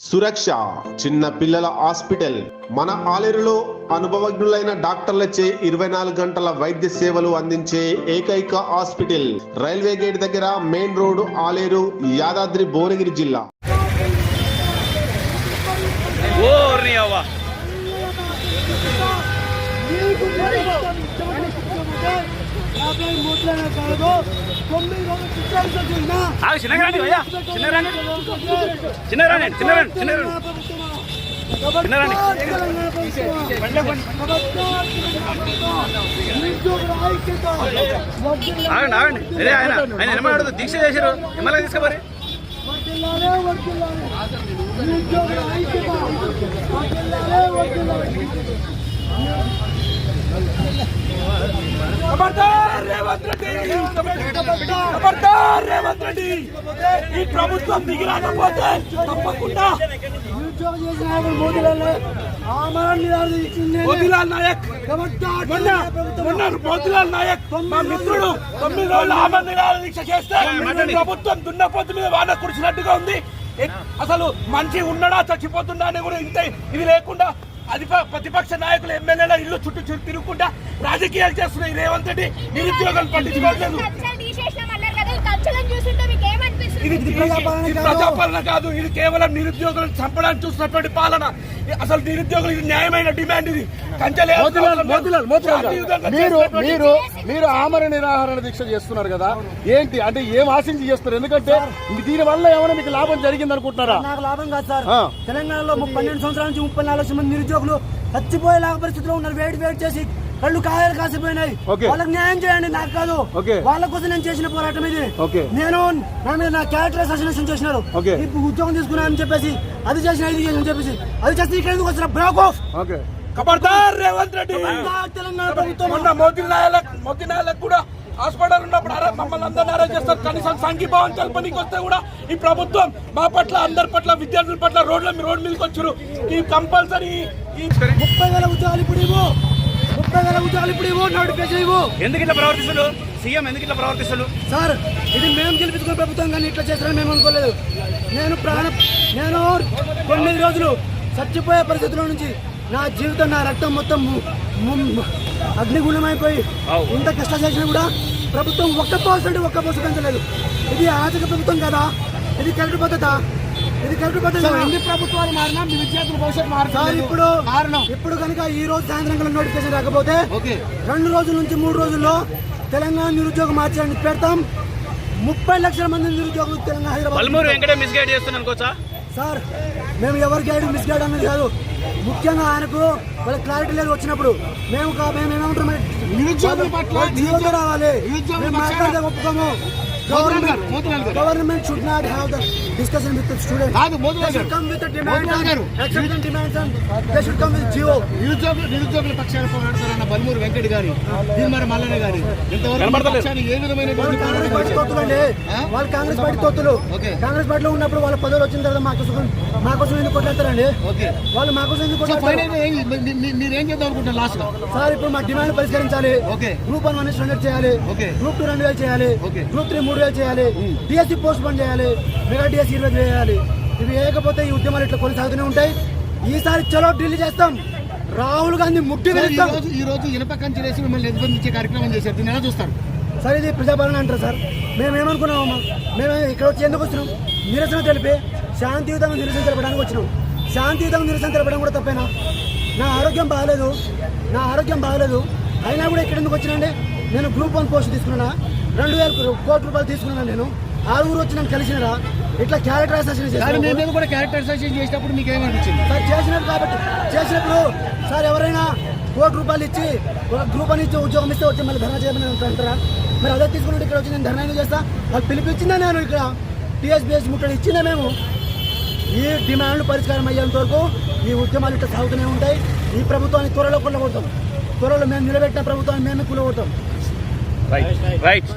సురక్ష చిన్న పిల్లల హాస్పిటల్. మన ఆలేరులో అనుభవజ్ఞులైన డాక్టర్లచే ఇరవై నాలుగు గంటల వైద్య సేవలు అందించే ఏకైక హాస్పిటల్ రైల్వే గేట్ దగ్గర మెయిన్ రోడ్ ఆలేరు యాదాద్రి భువనగిరి జిల్లా. నీకు యాభై మూట్లైన కాదు. తొమ్మిది రోజులు చిత్రాలు ఆగండి ఆగండి. అదే ఆయన ఆయన నిలబడదు దీక్ష చేశారు. ఎమ్మెల్యే తీసుకోమరి ఖబర్దార్ రేవంత్ రెడ్డి. ఈ ప్రభుత్వం తప్పకుండా మోతిలాల్ నాయక్. మొన్న మొన్న మోతిలాల్ నాయక్ మా మిత్రుడు తొమ్మిది రోజులు ఆమె నిరాహార దీక్ష చేస్తే ప్రభుత్వం దున్నపోతు మీద వాన కురిసినట్టుగా ఉంది. అసలు మనిషి ఉన్నాడా చచ్చిపోతుండా అని కూడా ఇంత ఇది లేకుండా అధిప ప్రతిపక్ష నాయకులు ఎమ్మెల్యేల ఇల్లు చుట్టూ చుట్టూ తిరుగుకుంటా రాజకీయాలు చేస్తున్నాయి రేవంత్ రెడ్డి నిరుద్యోగాలు పట్టించుకోవట్లేదు ఇది ఇది ప్రజాపాలన కాదు. ఇది కేవలం నిరుద్యోగులను చంపడానికి చూసినటువంటి పాలన. అసలు నిరుద్యోగులు ఇది న్యాయమైన డిమాండ్ ఇది. కంచెలే మీరు మీరు మీరు ఆమర నిరాహార దీక్ష చేస్తున్నారు కదా. ఏంటి? అంటే ఏం ఆశించి చేస్తున్నారు? ఎందుకంటే దీని వల్ల ఏమైనా మీకు లాభం జరిగింది అనుకుంటున్నారా? నాకు లాభం కాదు సార్. తెలంగాణలో పన్నెండు సంవత్సరాల నుంచి ముప్పై నాలుగు లక్షల మంది నిరుద్యోగులు చచ్చిపోయేలాగా పరిస్థితిలో ఉన్నారు. వేడి వేడి చేసి కళ్ళు కాయలు కాసిపోయినాయి. ఓకే. వాళ్ళకి న్యాయం చేయండి నాకు కాదు. ఓకే. వాళ్ళ కోసం నేను చేసిన పోరాటం ఇది. ఓకే. నేను నా మీద నా క్యారెక్టర్ అసోసినేషన్ చేసినారు. ఓకే. ఇప్పుడు ఉద్యోగం తీసుకున్నా అని చెప్పేసి అది చేసిన ఇది చేసిన చెప్పేసి అది చేస్తే ఇక్కడ ఎందుకు వచ్చిన బ్రేక్ ఆఫ్ ఖబర్దార్ రేవంత్ రెడ్డి. తెలంగాణ ప్రభుత్వం. మొన్న మోదీ నాయక్ మోదీ నాయక్ కూడా హాస్పిటల్ ఉన్నప్పుడు అరే మమ్మల్ని అందరిని అరెస్ట్ చేస్తారు. కనీసం సంఘీభావం తెలపనికి వస్తే కూడా ఈ ప్రభుత్వం మా పట్ల అందరి పట్ల విద్యార్థుల పట్ల రోడ్ల మీ రోడ్ మీదకి వచ్చారు ఈ కంపల్సరీ ఈ ముప్పై వేల ఉద్యోగాలు ఇప్పుడు ఉద్యోగాలు ఇప్పుడు ఇవ్వు నోటిఫికేషన్ ఇవ్వు. ఎందుకు ఇట్లా ప్రవర్తిస్తుడు సీఎం ఎందుకు ఇట్లా ప్రవర్తిస్తుడు సార్ ఇది మేము గెలిపించుకున్న ప్రభుత్వం కానీ ఇట్లా చేస్తారని మేము అనుకోలేదు. నేను ప్రాణం నేను తొమ్మిది రోజులు చచ్చిపోయే పరిస్థితుల నుంచి నా జీవితం నా రక్తం మొత్తం అగ్నిగుణమైపోయి ఇంత కష్టం చేసినా కూడా ప్రభుత్వం ఒక్క పర్సెంట్ ఒక్క పర్సెంట్ పెంచలేదు ఇది ఆర్థిక ప్రభుత్వం కదా? ఇది కరెక్ట్ పద్ధత? ఇది కరెక్ట్ పద్ధతి ఎన్ని ప్రభుత్వాలు మారినా మీ విద్యార్థుల భవిష్యత్తు సార్ మారుతుంది ఇప్పుడు కారణం? ఇప్పుడు కనుక ఈ రోజు సాయంత్రం నోటిఫికేషన్ రాకపోతే రెండు రోజుల నుంచి మూడు రోజుల్లో తెలంగాణ నిరుద్యోగ మార్చడానికి పెడతాం ముప్పై లక్షల మంది నిరుద్యోగులు తెలంగాణ హైదరాబాద్ సార్ మేము ఎవరి గైడ్ మిస్ గైడ్ అన్నది కాదు. ముఖ్యంగా ఆయనకు వాళ్ళ క్లారిటీ లేదు వచ్చినప్పుడు. మేము మేము ఏమంటాం నిరుద్యోగుల పట్ల రావాలి. మేము మాట్లాడితే ఒప్పుకోము. Government should not have the discussion with student కాదు, మోతిలాల్ గారు. కమ్ విత్ మోతిలాల్ గారు. Demand demands they should come with GO నిరుద్యోగులు నిరుద్యోగుల పక్షాన పోరాడుతారన్న బల్మూరు వెంకట్ గారి భీమర మల్లన్న గారి. ఇంతవరకు మీ పక్షాన్ని ఏ విధమైన వాళ్ళు కాంగ్రెస్ పార్టీ తొత్తులు అండి వాళ్ళు కాంగ్రెస్ పార్టీ తొత్తులు. ఓకే. కాంగ్రెస్ పార్టీలో ఉన్నప్పుడు వాళ్ళ పదవులు వచ్చిన తర్వాత మాకోసం మాకోసం ఎందుకు కొట్లాడతారండి? ఓకే. వాళ్ళు మాకోసం ఎందుకు మీరేం చేద్దాం అనుకుంటారు లాస్ట్ సార్ ఇప్పుడు మా డిమాండ్ పరిష్కరించాలి. గ్రూప్ వన్ వన్ స్టాండర్డ్ చేయాలి. గ్రూప్ టూ రెండు వేలు చేయాలి. ఓకే. గ్రూప్ త్రీ మూడు వేలు చేయాలి డిఎస్సి పోస్ట్ పోన్ చేయాలి మెగా డిఎస్సి ఇరవై ఐదు చేయాలి. ఇవి వేయకపోతే ఈ ఉద్యమాలు ఇట్లా కొనసాగుతూనే ఉంటాయి. ఈసారి చలో ఢిల్లీ చేస్తాం. రాహుల్ గాంధీ ముట్టి ఈ రోజు ఇనప కంచె వేసి మిమ్మల్ని నిర్బంధించే కార్యక్రమం చేశారు. దీన్ని ఎలా చూస్తారు? సార్ ఇది ప్రజాపాలన అంటారు సార్? మేము ఏమనుకున్నామమ్మా మేము ఇక్కడ వచ్చి ఎందుకు వచ్చినాం? నిరసన తెలిపి శాంతియుతంగా నిరసన తెలపడానికి వచ్చినాం. శాంతియుతంగా నిరసన తెలపడం కూడా తప్పేనా? నా ఆరోగ్యం బాగలేదు. నా ఆరోగ్యం బాగలేదు. అయినా కూడా ఇక్కడ ఎందుకు వచ్చినండి? నేను గ్రూప్ వన్ పోస్ట్ తీసుకున్నా రెండు వేల కోట్ల రూపాయలు తీసుకున్నాను నేను. ఆరుగురు వచ్చి నన్ను కలిసినారా? ఇట్లా క్యారెక్టర్ కానీ మీ అసోసియేషన్ మీద కూడా క్యారెక్టరైజేషన్ చేసినప్పుడు మీకు ఏమనిపించింది? సార్ చేసినప్పుడు కాబట్టి చేసినప్పుడు సార్ ఎవరైనా కోటి రూపాయలు ఇచ్చి ఒక గ్రూప్ అని ఇచ్చి ఉద్యోగం ఇస్తే వచ్చి మళ్ళీ ధర్నా చేయమని అంటారా? మరి అదే తీసుకుంటే ఇక్కడ వచ్చి నేను ధర్నా ఎందుకు చేస్తా? వాళ్ళు పిలిపించిందా నేను ఇక్కడ? టీఎస్బీఎస్ ముట్టడి ఇచ్చిందా మేము? ఈ డిమాండ్లు పరిష్కారం అయ్యేంత వరకు ఈ ఉద్యమాలు ఇట్లా సాగుతూనే ఉంటాయి. ఈ ప్రభుత్వాన్ని త్వరలో కొల్లగొడతాం. త్వరలో మేము నిలబెట్టిన ప్రభుత్వాన్ని మేము కూలగొడతాం రైట్ రైట్